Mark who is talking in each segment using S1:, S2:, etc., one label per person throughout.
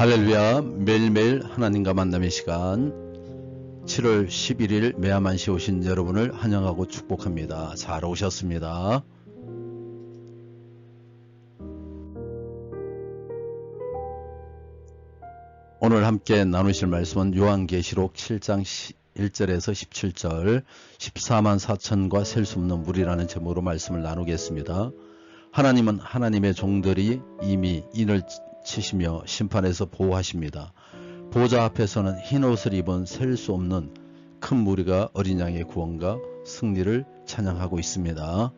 S1: 할렐루야 매일매일 하나님과 만남의 시간 7월 11일 매야만시 오신 여러분을 환영하고 축복합니다. 잘 오셨습니다. 오늘 함께 나누실 말씀은 요한계시록 7장 1절에서 17절 14만 4천과 셀 수 없는 물이라는 제목으로 말씀을 나누겠습니다. 하나님은 하나님의 종들이 이미 인을 치시며 심판에서 보호하십니다. 보좌 앞에서는 흰 옷을 입은 셀 수 없는 큰 무리가 어린 양의 구원과 승리를 찬양하고 있습니다.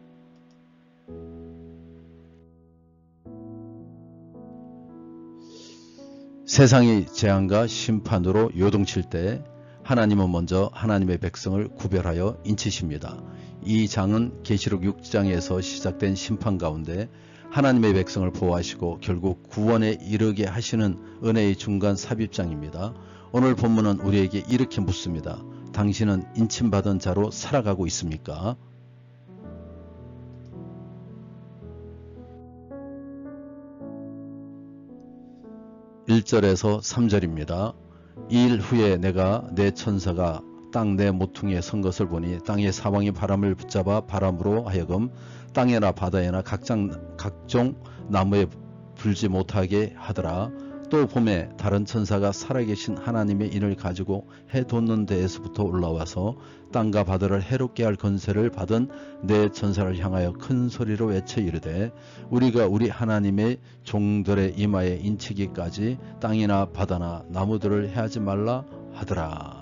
S1: 세상이 재앙과 심판으로 요동칠 때 하나님은 먼저 하나님의 백성을 구별하여 인치십니다. 이 장은 계시록 6장에서 시작된 심판 가운데 하나님의 백성을 보호하시고 결국 구원에 이르게 하시는 은혜의 중간 삽입장입니다. 오늘 본문은 우리에게 이렇게 묻습니다. 당신은 인침받은 자로 살아가고 있습니까? 1절에서 3절입니다. 이일 후에 내가 내 천사가 땅 내 모퉁이에 선 것을 보니 땅의 사방이 바람을 붙잡아 바람으로 하여금 땅에나 바다에나 각장, 각종 나무에 불지 못하게 하더라. 또 봄에 다른 천사가 살아계신 하나님의 인을 가지고 해 돋는 데에서부터 올라와서 땅과 바다를 해롭게 할 건세를 받은 내 천사를 향하여 큰 소리로 외쳐 이르되 우리가 우리 하나님의 종들의 이마에 인치기까지 땅이나 바다나 나무들을 해하지 말라 하더라.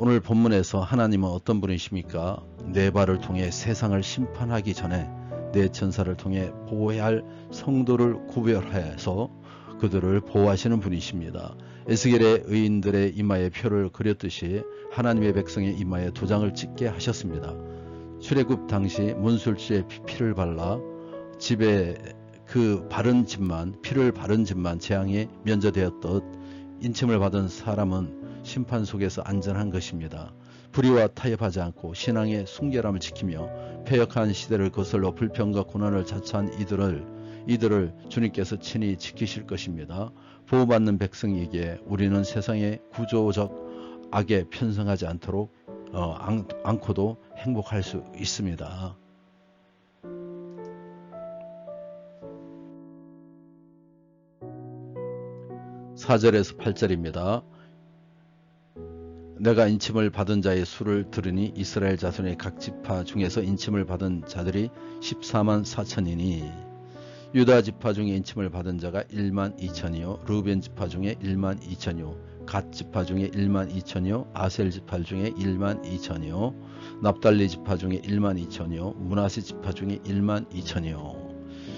S1: 오늘 본문에서 하나님은 어떤 분이십니까? 네 발을 통해 세상을 심판하기 전에 네 천사를 통해 보호해야 할 성도를 구별해서 그들을 보호하시는 분이십니다. 에스겔의 의인들의 이마에 표를 그렸듯이 하나님의 백성의 이마에 도장을 찍게 하셨습니다. 출애굽 당시 문술주에 피를 발라 집에 그 바른 집만 피를 바른 집만 재앙에 면제되었듯 인침을 받은 사람은 심판 속에서 안전한 것입니다. 불의와 타협하지 않고 신앙의 순결함을 지키며 폐역한 시대를 거슬러 불평과 고난을 자처한 이들을 이들을 주님께서 친히 지키실 것입니다. 보호받는 백성에게 우리는 세상의 구조적 악에 편성하지 않도록 어, 않, 않고도 행복할 수 있습니다. 4절에서 8절입니다 내가 인침을 받은 자의 수를 들으니 이스라엘 자손의 각 지파 중에서 인침을 받은 자들이 14만 4천이니 유다 지파 중에 인침을 받은 자가 1만 2천이요 루벤 지파 중에 1만 2천이요 갓 지파 중에 1만 2천이요 아셀 지파 중에 1만 2천이요 납달리 지파 중에 1만 2천이요 문하세 지파 중에 1만 2천이요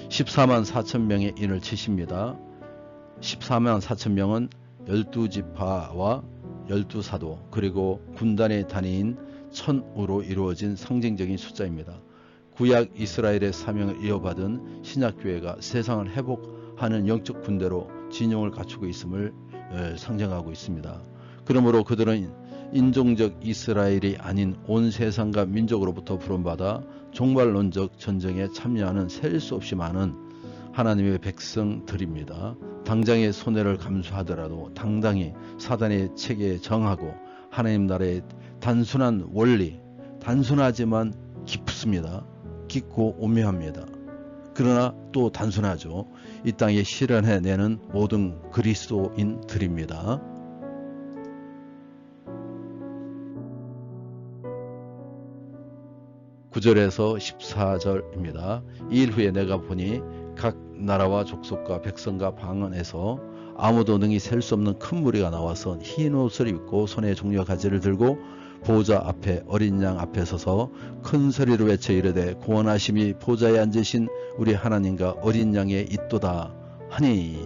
S1: 14만 4천 명의 인을 치십니다. 14만 4천 명은 12지파와 열두 사도 그리고 군단의 단위인 천으로 이루어진 상징적인 숫자입니다. 구약 이스라엘의 사명을 이어받은 신약교회가 세상을 회복하는 영적 군대로 진용을 갖추고 있음을 상징하고 있습니다. 그러므로 그들은 인종적 이스라엘이 아닌 온 세상과 민족으로부터 부름받아 종말론적 전쟁에 참여하는 셀 수 없이 많은 하나님의 백성들입니다. 당장의 손해를 감수하더라도 당당히 사단의 체계에 정하고 하나님 나라의 단순한 원리, 단순하지만 깊습니다. 깊고 오묘합니다. 그러나 또 단순하죠. 이 땅에 실현해내는 모든 그리스도인들입니다. 구절에서 14절입니다. 이 일 후에 내가 보니 각 나라와 족속과 백성과 방언에서 아무도 능히 셀 수 없는 큰 무리가 나와서 흰 옷을 입고 손에 종려 가지를 들고 보좌 앞에 어린 양 앞에 서서 큰 소리로 외쳐 이르되 구원하심이 보좌에 앉으신 우리 하나님과 어린 양의 있도다 하니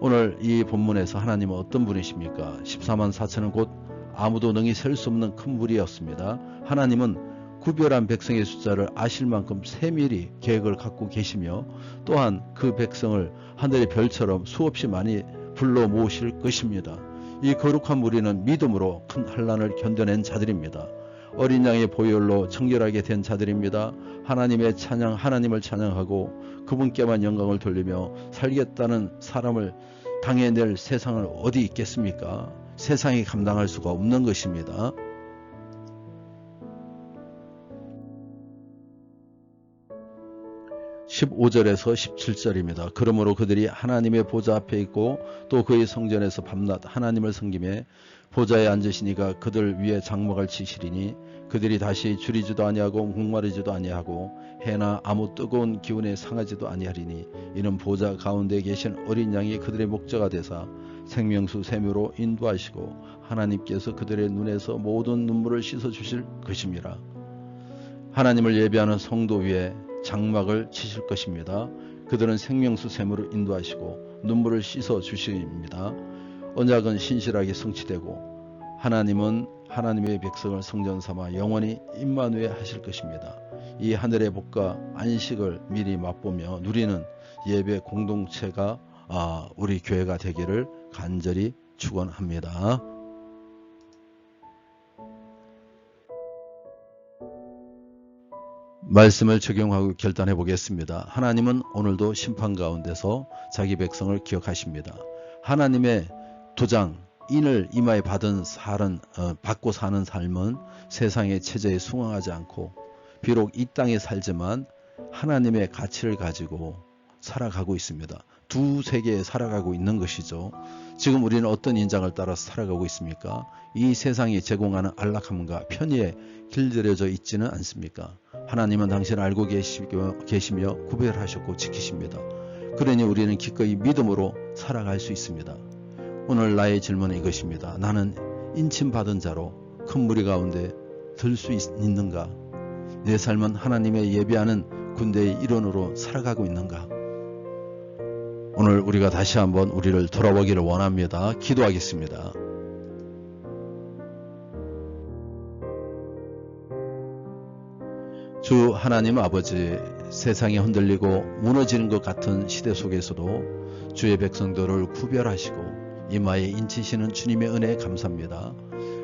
S1: 오늘 이 본문에서 하나님은 어떤 분이십니까? 14만 4천은 곧 아무도 능히 셀 수 없는 큰 무리였습니다. 하나님은 구별한 백성의 숫자를 아실 만큼 세밀히 계획을 갖고 계시며 또한 그 백성을 하늘의 별처럼 수없이 많이 불러 모으실 것입니다. 이 거룩한 무리는 믿음으로 큰 환란을 견뎌낸 자들입니다. 어린 양의 보혈로 청결하게 된 자들입니다. 하나님의 찬양 하나님을 찬양하고 그분께만 영광을 돌리며 살겠다는 사람을 당해낼 세상을 어디 있겠습니까? 세상이 감당할 수가 없는 것입니다. 15절에서 17절입니다. 그러므로 그들이 하나님의 보좌 앞에 있고 또 그의 성전에서 밤낮 하나님을 섬김에 보좌에 앉으시니가 그들 위에 장막을 치시리니 그들이 다시 줄이지도 아니하고 목마르지도 아니하고 해나 아무 뜨거운 기운에 상하지도 아니하리니 이는 보좌 가운데 계신 어린 양이 그들의 목자가 되사 생명수 샘으로 인도하시고 하나님께서 그들의 눈에서 모든 눈물을 씻어 주실 것임이라 하나님을 예배하는 성도 위에 장막을 치실 것입니다. 그들은 생명수 샘으로 인도하시고 눈물을 씻어 주십니다. 언약은 신실하게 성취되고 하나님은 하나님의 백성을 성전 삼아 영원히 임마누에 하실 것입니다. 이 하늘의 복과 안식을 미리 맛보며 누리는 예배 공동체가 아, 우리 교회가 되기를 간절히 축원합니다. 말씀을 적용하고 결단해 보겠습니다. 하나님은 오늘도 심판 가운데서 자기 백성을 기억하십니다. 하나님의 도장, 인을 이마에 받은 살은 어, 받고 사는 삶은 세상의 체제에 순응하지 않고 비록 이 땅에 살지만 하나님의 가치를 가지고 살아가고 있습니다. 두 세계에 살아가고 있는 것이죠. 지금 우리는 어떤 인장을 따라서 살아가고 있습니까? 이 세상이 제공하는 안락함과 편의에 길들여져 있지는 않습니까? 하나님은 당신을 알고 계시며 구별하셨고 지키십니다. 그러니 우리는 기꺼이 믿음으로 살아갈 수 있습니다. 오늘 나의 질문은 이것입니다. 나는 인침받은 자로 큰 무리 가운데 들 수 있는가? 내 삶은 하나님의 예배하는 군대의 일원으로 살아가고 있는가? 오늘 우리가 다시 한번 우리를 돌아보기를 원합니다. 기도하겠습니다. 주 하나님 아버지 세상이 흔들리고 무너지는 것 같은 시대 속에서도 주의 백성들을 구별하시고 이마에 인치시는 주님의 은혜에 감사합니다.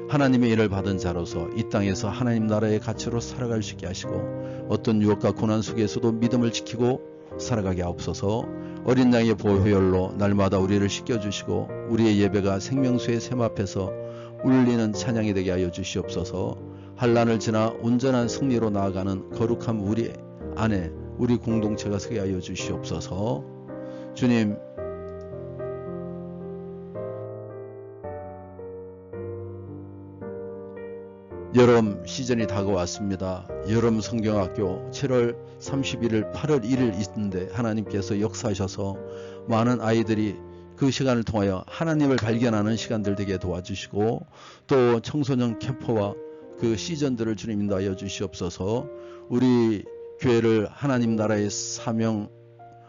S1: 하나님의 일을 받은 자로서 이 땅에서 하나님 나라의 가치로 살아갈 수 있게 하시고 어떤 유혹과 고난 속에서도 믿음을 지키고 살아가게 하옵소서 어린 양의 보혈로 날마다 우리를 씻겨주시고 우리의 예배가 생명수의 샘 앞에서 울리는 찬양이 되게 하여 주시옵소서 한란을 지나 온전한 승리로 나아가는 거룩한 우리 안에 우리 공동체가 서게 하여 주시옵소서. 주님 여름 시즌이 다가왔습니다. 여름 성경학교 7월 31일, 8월 1일 있는데 하나님께서 역사하셔서 많은 아이들이 그 시간을 통하여 하나님을 발견하는 시간들 되게 도와주시고 또 청소년 캠퍼와 그 시즌들을 주님 인도하여 주시옵소서. 우리 교회를 하나님 나라의 사명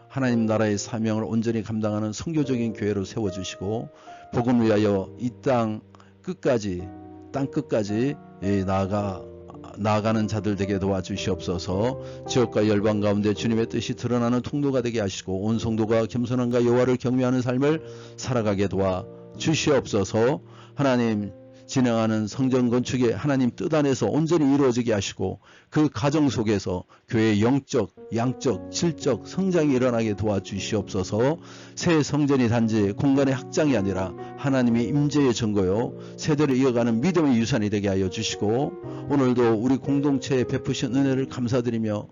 S1: 하나님 나라의 사명을 온전히 감당하는 성교적인 교회로 세워 주시고 복음 위하여 이 땅 끝까지 땅 끝까지 예, 나아가 나아가는 자들 되게 도와주시옵소서. 지역과 열방 가운데 주님의 뜻이 드러나는 통로가 되게 하시고 온 성도가 겸손함과 여호와를 경외하는 삶을 살아가게 도와 주시옵소서. 하나님 진행하는 성전 건축에 하나님 뜻 안에서 온전히 이루어지게 하시고 그 가정 속에서 교회의 영적, 양적, 질적 성장이 일어나게 도와주시옵소서. 새 성전이 단지 공간의 확장이 아니라 하나님의 임재의 증거요 세대를 이어가는 믿음의 유산이 되게 하여 주시고 오늘도 우리 공동체에 베푸신 은혜를 감사드리며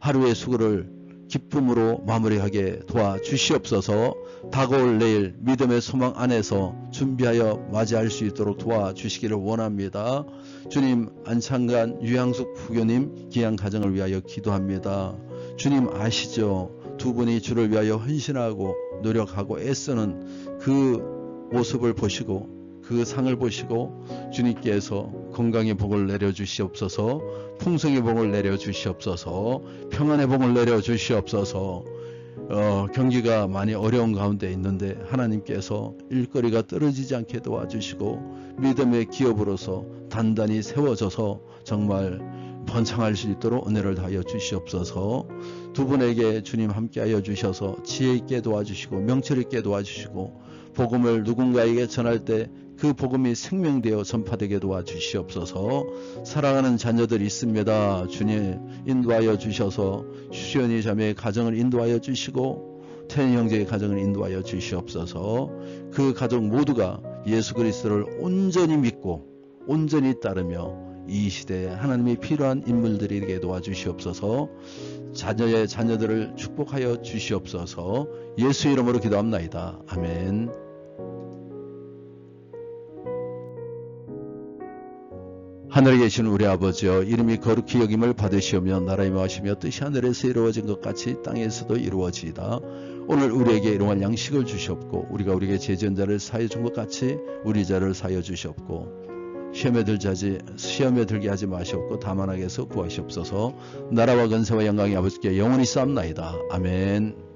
S1: 하루의 수고를 기쁨으로 마무리하게 도와주시옵소서 다가올 내일 믿음의 소망 안에서 준비하여 맞이할 수 있도록 도와주시기를 원합니다. 주님 안창간 유양숙 부교님 귀한 가정을 위하여 기도합니다. 주님 아시죠? 두 분이 주를 위하여 헌신하고 노력하고 애쓰는 그 모습을 보시고 그 상을 보시고 주님께서 건강의 복을 내려 주시옵소서 풍성의 복을 내려 주시옵소서 평안의 복을 내려 주시옵소서. 어, 경기가 많이 어려운 가운데 있는데 하나님께서 일거리가 떨어지지 않게 도와주시고 믿음의 기업으로서 단단히 세워져서 정말 번창할 수 있도록 은혜를 다하여 주시옵소서. 두 분에게 주님 함께하여 주셔서 지혜 있게 도와주시고 명철 있게 도와주시고 복음을 누군가에게 전할 때 그 복음이 생명되어 전파되게 도와주시옵소서. 사랑하는 자녀들 있습니다. 주님 인도하여 주셔서 수연이 자매의 가정을 인도하여 주시고 태연 형제의 가정을 인도하여 주시옵소서. 그 가족 모두가 예수 그리스도를 온전히 믿고 온전히 따르며 이 시대에 하나님이 필요한 인물들에게 도와주시옵소서. 자녀의 자녀들을 축복하여 주시옵소서. 예수 이름으로 기도합나이다. 아멘. 하늘에 계신 우리 아버지여 이름이 거룩히 여김을 받으시오며 나라의 마시며 뜻이 하늘에서 이루어진 것 같이 땅에서도 이루어지이다. 오늘 우리에게 일용할 양식을 주시옵고 우리가 우리에게 제전자를 사여 준 것 같이 우리 자를 사여 주시옵고 시험에 들자지 시험에 들게 하지 마시옵고 다만 악에서 구하시옵소서 나라와 근세와 영광이 아버지께 영원히 쌓옵나이다. 아멘.